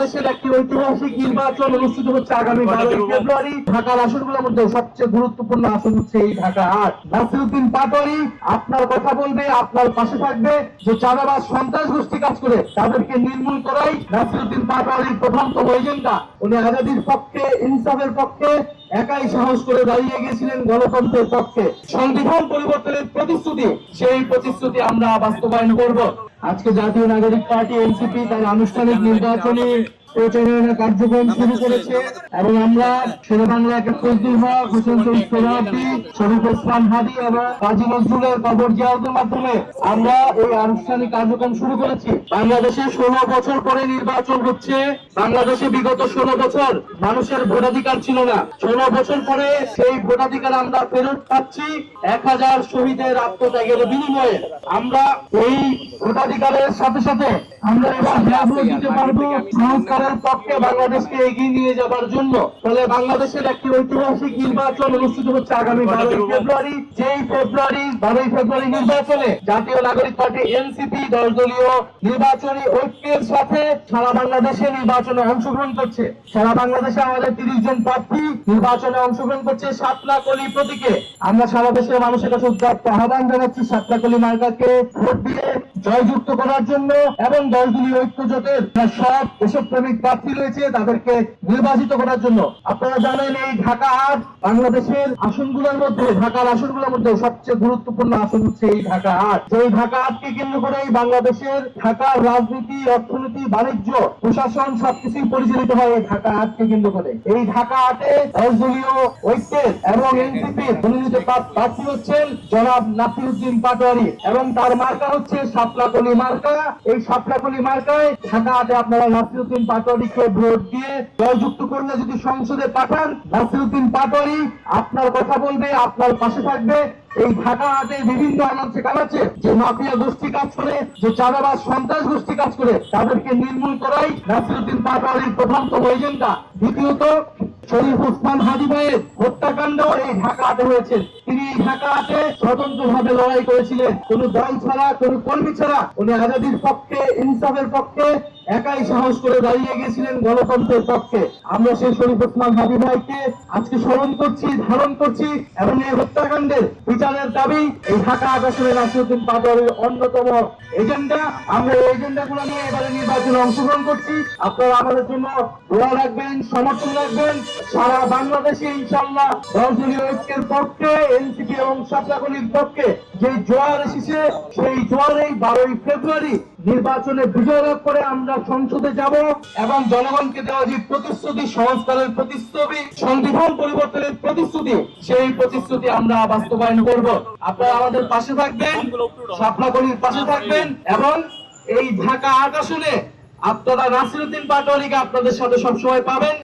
দেশের একটি ঐতিহাসিক নির্বাচন অনুষ্ঠিত হচ্ছে আগামী বারোই ফেব্রুয়ারি। ঢাকার আসনগুলোর মধ্যে সবচেয়ে গুরুত্বপূর্ণ আসন হচ্ছে এই ঢাকা আট নাসিরুদ্দিন পাটোয়ারি আপনার কথা বলবে আপনার পাশে থাকবে যে চাঁদাবাজ সন্ত্রাস গোষ্ঠী কাজ করে তাদেরকে নির্মূল করাই নাসিরুদ্দিন পাটোয়ারির প্রথমতম এজেন্ডা। উনি আজাদির পক্ষে ইনসাফের পক্ষে একাই সাহস করে দাঁড়িয়ে গিয়েছিলেন গণতন্ত্রের পক্ষে। সংবিধান পরিবর্তনের প্রতিশ্রুতি সেই প্রতিশ্রুতি আমরা বাস্তবায়ন করব। আজকে জাতীয় নাগরিক পার্টি এনসিপি তার আনুষ্ঠানিক নির্বাচনী প্রচারণা কার্যক্রম শুরু করেছে এবং আমরা শেরে বাংলাকে ফজলুল হক হোসেন সোহরাবি শরীফ ওসমান হাদি এবং কাজী নজরুলের কবর জিয়ারতের মাধ্যমে আমরা এই আনুষ্ঠানিক কার্যক্রম শুরু করেছি। বাংলাদেশে ষোলো বছর পরে নির্বাচন হচ্ছে। বাংলাদেশে বিগত ষোলো বছর মানুষের ভোটাধিকার ছিল না। ষোলো বছর পরে সেই ভোটাধিকার আমরা ফেরত পাচ্ছি। এক হাজার শহীদের আত্মত্যাগের বিনিময়ে আমরা এই ভোটাধিকারের সাথে সাথে আমরা এবার দিতে পারব। সংস্কারের পক্ষে বাংলাদেশকে এগিয়ে নিয়ে যাবার জন্য ফলে বাংলাদেশের একটি ঐতিহাসিক নির্বাচন অনুষ্ঠিত হচ্ছে আগামী বারোই ফেব্রুয়ারি। যেই ফেব্রুয়ারি, বারোই ফেব্রুয়ারি নির্বাচনে জাতীয় নাগরিক পার্টি এনসিপি দশ দলীয় নির্বাচনী ঐক্যের সাথে সারা বাংলাদেশে নির্বাচনে অংশগ্রহণ করছে। সারা বাংলাদেশে আমাদের তিরিশ জন প্রার্থী নির্বাচনে অংশগ্রহণ করছে সাতলা কলি প্রতীকে। আমরা সারা দেশের মানুষের কাছে উদ্যাপ্ত আহ্বান জানাচ্ছি সাতলা কলি মার্কাকে ভোট দিয়ে। জয়যুক্ত করার জন্য এবং দলীয় ঐক্য জোটের সব দেশপ্রেমিক প্রার্থী রয়েছে তাদেরকে নির্বাচিত করার জন্য। আপনারা জানেন এই ঢাকা আট বাংলাদেশের আসনগুলোর মধ্যে, ঢাকার আসনগুলোর মধ্যে সবচেয়ে গুরুত্বপূর্ণ আসন হচ্ছে এই ঢাকা আট এই ঢাকা আটকে কেন্দ্র করেই বাংলাদেশের ঢাকার রাজনীতি, অর্থনীতি, বাণিজ্য, প্রশাসন সবকিছুই পরিচালিত হয় এই ঢাকা আটকে কেন্দ্র করে। এই ঢাকা আটে দশ দলীয় ঐক্যের এবং এনসিপির মনোনীত প্রার্থী হচ্ছেন জনাব নাসিরুদ্দিন পাটোয়ারি এবং তার মার্কা হচ্ছে সাপলাকলি মার্কা, এই সাপলাকলি মার্কায় ঢাকা আটে আপনারা নাসিরুদ্দিন পাটোয়ারিকে ভোট দিয়ে জয়যুক্ত করলে যদি সংসদে পাঠান, নাসিরুদ্দিন পাটোয়ারি আপনার কথা বলবে, আপনার পাশে থাকবে। এই ঢাকা হাটে বিভিন্ন আনাচে কানাচে যে মাফিয়া গোষ্ঠী কাজ করে, যে চাঁদাবাজ সন্ত্রাস গোষ্ঠী কাজ করে, তাদেরকে নির্মূল করাই নাসিরুদ্দিন পাটোয়ারির প্রথমতম এজেন্ডা। দ্বিতীয়ত শরীফ উসমান হাজি ভাইয়ের হত্যাকাণ্ড এই ঢাকা হাটে হয়েছে। তিনি এই ঢাকা হাটে স্বতন্ত্র ভাবে লড়াই করেছিলেন। কোন দল ছাড়া, কোন কর্মী ছাড়া উনি আজাদির পক্ষে, ইনসাফের পক্ষে একাই সাহস করে দাঁড়িয়ে গেছিলেন গণতন্ত্রের পক্ষে। আমরা সেই শরীফ ওসমান হাজি ভাইকে আজকে স্মরণ করছি, ধারণ করছি এবং এই হত্যাকাণ্ডের বিচারের দাবি এই ঢাকা আকাশের নাসিরুদ্দিন পাটোয়ারির অন্যতম এজেন্ডা। আমরা এই এজেন্ডা গুলো নিয়ে এবারে নির্বাচনে অংশগ্রহণ করছি। আপনারা আমাদের জন্য দোয়া রাখবেন, সমর্থন রাখবেন। সারা বাংলাদেশে ইনশাল্লাহ দলদলীয় ঐক্যের পক্ষে, এনসিপি এবং সাতলাগলির পক্ষে যে জোয়ার এসেছে, সেই জোয়ারেই বারোই ফেব্রুয়ারি নির্বাচনে বিজয় লাভ করে আমরা সংসদে যাব এবং জনগণকে দেওয়া যে প্রতিশ্রুতি, সংস্কারের প্রতিশ্রুতি সংবিধান পরিবর্তনের প্রতিশ্রুতি, সেই প্রতিশ্রুতি আমরা বাস্তবায়ন করব। আপনারা আমাদের পাশে থাকবেন সাপলাকলির পাশে থাকবেন এবং এই ঢাকা আসনে আপনারা নাসিরুদ্দিন পাটোয়ারিকে আপনাদের সাথে সবসময় পাবেন।